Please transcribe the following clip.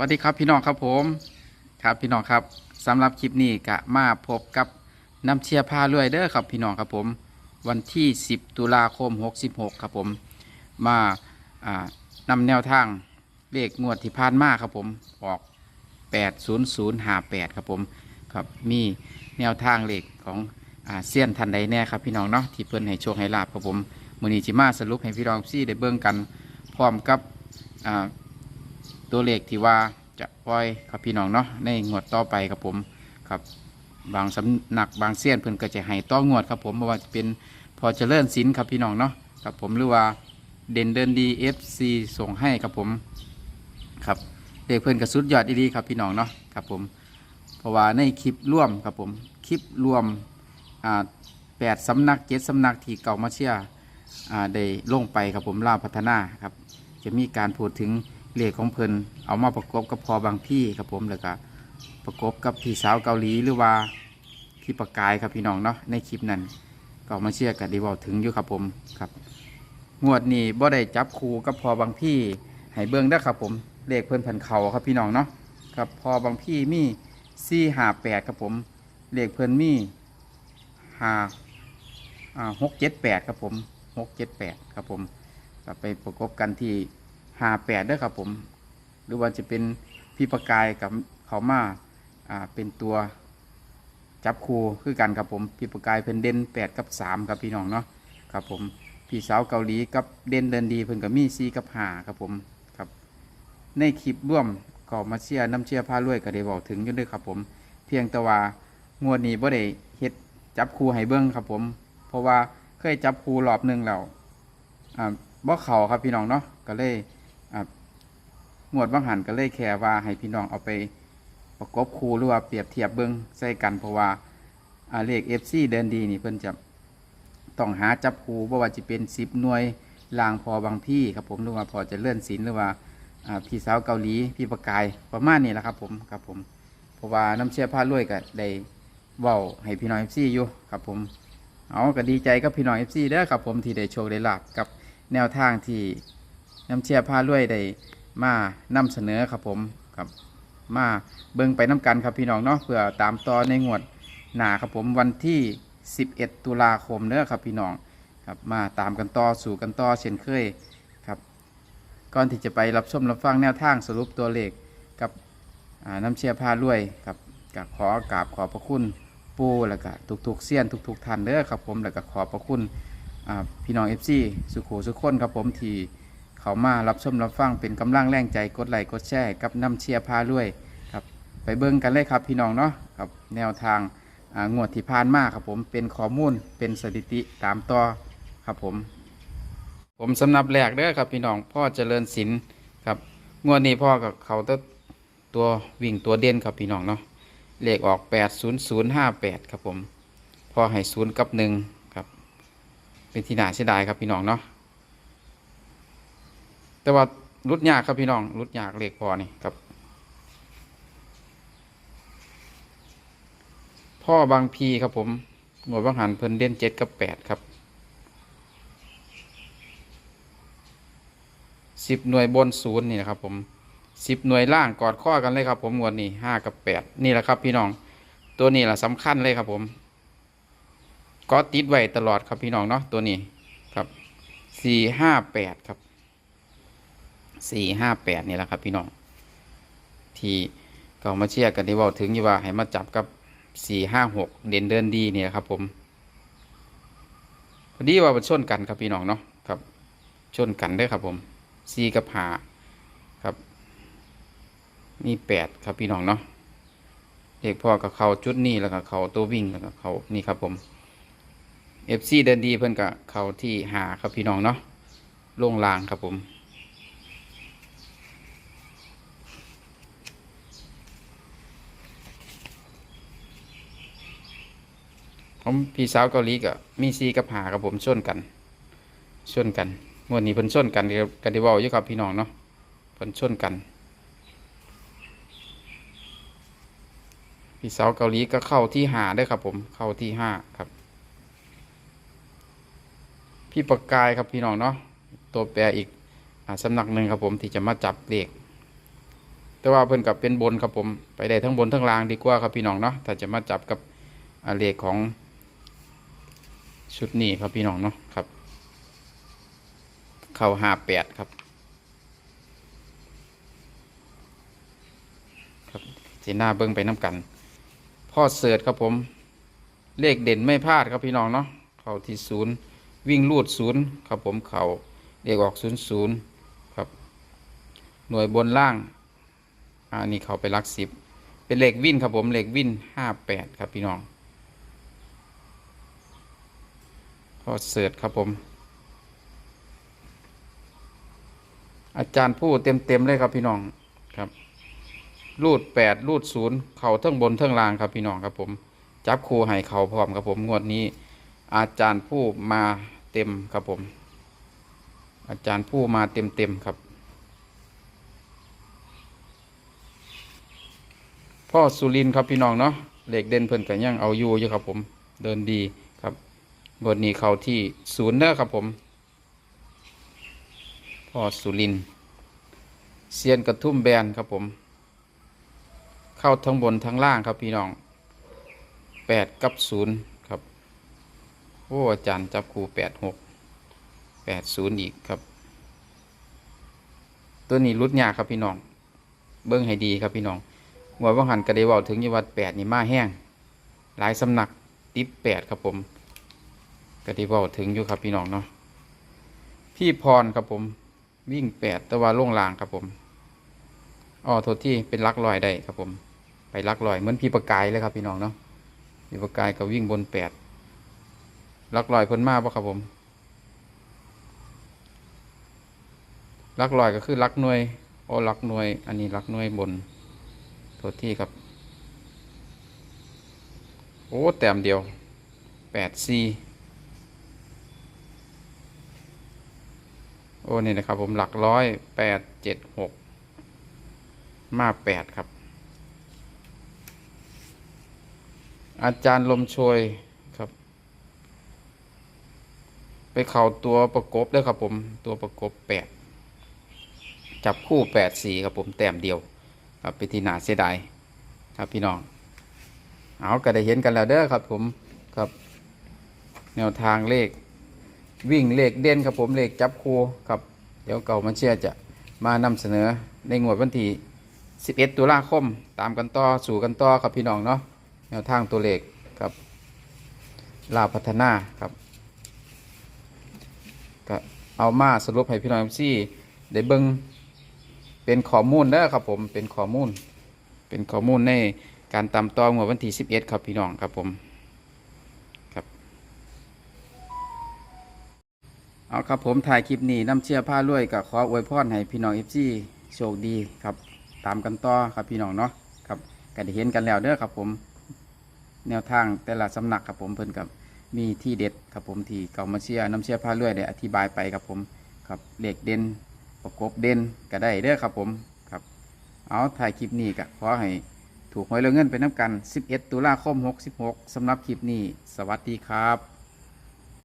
วัสดีครับพี่น้องครับผมครับพี่น้องครับสำหรับคลิปนี้กะมาพบกับน้ำเชียร์พาเรื่อยเด้อครับพี่น้องครับผม วันที่ 10 ตุลาคม 66 ครับผม มาอ่านำแนวทางเลขงวดที่ผ่านมาครับผมออก 80058 ครับผมครับมีแนวทางเลขของอาเซียนทันใดแน่ครับพี่น้องเนาะที่เพิ่นให้โชคให้ลาบครับผมมือนีจิมาสรุปให้พี่น้องซี่ได้เบิ่งกันพร้อมกับอ่า ตัวเลขที่ว่าจะปล่อยครับพี่น้องเนาะในงวดต่อไปครับผมครับบางสำนักบางเสี้ยนเพิ่นก็จะให้ต่องวดครับผมเพราะว่าจะเป็นพอเจริญศิลป์ครับพี่น้องเนาะครับผมหรือว่าเด่นเดินดี FC ส่งให้ครับผมครับเลขเพิ่นก็สุดยอดดีครับพี่น้องเนาะครับผมเพราะว่าในคลิปร่วมครับผมคลิปรวมอ่าแปดสำนักเจ็ดสำนักที่เก่ามาเชียอ่าได้ลงไปครับผมลาพัฒนาครับจะมีการพูดถึง เลขของเพิ่นเอามาประกบกับพอบางพี่ครับผมแล้วก็ประกบกับพี่สาวเกาหลีหรือว่าพี่ประกายครับพี่น้องเนาะในคลิปนั้นก็มาเชื่อกันดีว่าถึงอยู่ครับผมครับงวดนี้บ่ได้จับคู่กับพอบางพี่ให้เบิ่งได้ครับผมเลขเพิ่นพันเขาครับพี่น้องเนาะครับพอบางพี่มีสี่ห้าแปดครับผมเลขเพิ่นมีห้าหกเจ็ดแปดครับผมหกเจ็ดแปดครับผมไปประกบกันที่ หาแปดด้วยครับผม หรือว่าจะเป็นพี่ประกายกับเขามาอ่าเป็นตัวจับคู่คือกันครับผมพี่ประกายเพิ่นเด่นแปดกับสามครับพี่น้องเนาะครับผมพี่สาวเกาหลีกับเด่นเดินดีเพิ่นกับมีซีกับหาครับผมครับในคลิปร่วมก็มาเชียร์น้ำเชียร์พารวยก็ได้บอกถึงอยู่ด้วยครับผม เพียงแต่ว่างวดนี้บ่ได้เฮ็ดจับคู่ให้เบิ้งครับผม เพราะว่าเคยจับคู่รอบหนึ่งแล้วอ่าบ่เข่าครับพี่น้องเนาะก็เลย งวดบางหันก็เลยแค่ว่าให้พี่น้องเอาไปประกบคูหรือว่าเปรียบเทียบเบิ้งใส่กันเพราะว่าอ่าเลข FC เดินดีนี่เพิ่นจะต้องหาจับคูบ่ว่าจะเป็น10หน่วยลางพอบางพี่ครับผมหรือว่าพอจะเลื่อนศิลหรือว่าพี่สาวเกาหลีพี่ประกายประมาณนี้แหละครับผมครับผมเพราะว่าน้ำเชื่อผ้ารวยก็ได้เว้าให้พี่น้อง FC อยู่ครับผมเอาก็ดีใจกับพี่น้อง FC เด้อครับผมที่ได้โชคได้ลาบกับแนวทางที่ น้ำเชื่อผ้ารวยได้มานำเสนอครับผมครับมาเบิ่งไปน้ำกันครับพี่น้องเนาะเพื่อตามต่อในงวดหนาครับผมวันที่ 11 ตุลาคมเด้อครับพี่น้องครับมาตามกันต่อสู่กันต่อเช่นเคยครับก่อนที่จะไปรับชมรับฟังแนวทางสรุปตัวเลขกับน้ำเชียร์พาลุยครับกับขอกราบขอพระคุณปูแล้วก็ทุกๆเสี้ยนทุกๆท่านเด้อครับผมแล้วก็ขอพระคุณพี่น้องเอฟซีสุโขสุขคนครับผมที่ เขามารับชมรับฟังเป็นกำลังแรงใจกดไลค์กดแชร์กับน้ำเชียร์พาด้วยครับไปเบิ่งกันเลยครับพี่น้องเนาะครับแนวทางงวดที่ผ่านมาครับผมเป็นข้อมูลเป็นสถิติตามต่อครับผม ผมสำนับแรกเด้อครับพี่น้องพ่อเจริญศิลป์ครับงวดนี้พ่อกับเขาตัวตัววิ่งตัวเด่นครับพี่น้องเนาะเลขออก 80058 ครับผมพ่อให้ศูนย์กับหนึ่งครับ เป็นที่น่าเสียดายครับพี่น้องเนาะ แต่ว่ารุดยากครับพี่น้องรุดยากเลขพอนี่ครับ พ่อบางพีครับผมหน่วยบางหันเพิ่นเด่นเจ็ดกับแปดครับสิบหน่วยบนศูนย์นี่นะครับผมสิบหน่วยล่างกอดข้อกันเลยครับผมงวดนี้ห้ากับแปดนี่แหละครับพี่น้องตัวนี้แหละสำคัญเลยครับผมก็ติดไว้ตลอดครับพี่น้องเนาะตัวนี้ครับสี่ห้าแปดครับ สี่ห้าแปดนี่แหละครับพี่น้อง ที่ก็มาเชียร์กันที่ว่าถึงอยู่ว่าให้มาจับกับสี่ห้าหกเด่นเดินดีเนี่ยครับ ผมพอดีว่ามันชนกันครับพี่น้องเนาะครับ ชนกันด้วยครับ ผมสี่กับหาครับนี่แปดครับพี่น้องเนาะเด็กพ่อกับเขาจุดนี้แล้วก็เขาตัววิ่งแล้วก็เขานี่ครับผมเอฟซีเดินดีเพื่อนกับเขาที่หาครับพี่น้องเนาะลงลางครับผม ผมพี่สาวเกาหลีกับมีซีกับหากับผมชนกันชนกันงวดนี้เพิ่นชนกันกับกันที่เว่าอยู่ครับพี่น้องเนาะเพิ่นชนกัน พี่สาวเกาหลีก็เข้าที่หาได้ครับ ผมเข้าที่ห้าครับ พี่ประกายครับพี่น้องเนาะตัวแปรอีกอสำนักหนึ่งครับผมที่จะมาจับเลขแต่ว่าเพิ่นกับเป็นบนครับผม ไปได้ทั้งบนทั้งล่างดีกว่าครับพี่น้องเนาะถ้าจะมาจับกับเลขของ ชุดนี้ครับพี่น้องเนาะครับ เข้าห้าแปดครับ ครับสีหน้าเบิ้งไปน้ำกัน พ่อเสิร์ชครับผม เลขเด่นไม่พลาดครับพี่น้องเนาะเข้าที่ศูนย์วิ่งลูดศูนย์ครับผมเข่าเลขออกศูนย์ศูนย์ครับ หน่วยบนล่างอันนี้เขาไปลักสิบเป็นเลขวิ่นครับผมเลขวิ่นห้าแปดครับพี่น้อง พ่อเสิร์ชครับผม อาจารย์ผู้เต็มเต็มๆเลยครับพี่น้องครับรูดแปดรูดศูนย์เข่าเทั้งบนเทั้งล่างครับพี่น้องครับผม จับคู่ให้เข่าพร้อมครับผมงวดนี้ อาจารย์ผู้มาเต็มครับผม อาจารย์ผู้มาเต็มเต็มๆครับพ่อสุรินครับพี่น้องเนาะเหล็กเด่นเพิ่นกันยังเอาอยู่อยู่ครับผม เดินดี บทนี้เขาที่ศูนย์เด้อครับผม พ่อสุรินเซียนกระทุ่มแบนครับผม เข้าทั้งบนทั้งล่างครับพี่น้องแปดกับศูนย์ครับ โอ้อาจารย์จับคู่แปดหกแปดศูนย์อีกครับ ตัวนี้รุดยากครับพี่น้อง เบิ้งให้ดีครับพี่น้องหวยว่างหันกระเดว่าถึงยี่วัดแปดนี่มาแห้ง หลายสำนักติดแปดครับผม กระเดเว่าถึงอยู่ครับพี่น้องเนาะพี่พรครับผมวิ่งแปดตะวันล่งลางครับผมอ๋อโทษที่เป็นลักลอยได้ครับผม ไปลักลอยเหมือนพี่ประกายเลยครับพี่น้องเนาะพี่ประกายก็วิ่งบนแปดลักลอยพิ่นมาปะครับผมลักลอยก็คือลักหน่วยโอ้ลักหน่วย อันนี้ลักหน่วยบนโทษที่ครับ โอ้แต้มเดียวแปดสี่ โอ้นี่นะครับผมหลักร้อยแปดเจ็ดหกมาแปดครับ อาจารย์ลมโชยครับ ไปเข่าตัวประกบด้วยครับผมตัวประกบแปดจับคู่แปดสี่ครับผมแต้มเดียวครับไปที่หนาเสียดายครับพี่น้องเอาก็ได้เห็นกันแล้วเด้อครับผมครับ แนวทางเลข วิ่งเลขเด่นครับผมเลขจับคูครับ เดี๋ยวเก่ามาเชียร์จะมานำเสนอในงวดวันที่ 11 ตุลาคม ตามกันต่อสู่กันต่อครับพี่น้องเนาะแนวทางตัวเลขครับ ลาพัฒนาครับก็เอามาสรุปให้พี่น้องซี่ได้เบิ่งเป็นข้อมูลเด้อครับผมเป็นข้อมูล เป็นข้อมูลในการตามต่องวดวันที่11 ครับพี่น้องครับผม เอาครับผมถ่ายคลิปนี้น้ำเชื่อผ้ารวยกับขออวยพรให้พี่น้องเอฟซีโชคดีครับ ตามกันต่อครับพี่น้องเนาะครับก็ได้เห็นกันแล้วเด้อครับผมแนวทางแต่ละสำนักครับผมเพิ่นกับมีที่เด็ดครับผมที่เก่ามาเชียร์น้ำเชื่อผ้ารวยได้อธิบายไปครับผมครับเลขเด่นประกบเด่นก็ได้เด้อครับผมครับ เอาถ่ายคลิปนี้ก็ขอให้ถูกหวยเรื่องเงินไปน้ำกัน 11 ตุลาคม 66สำหรับคลิปนี้ สวัสดีครับ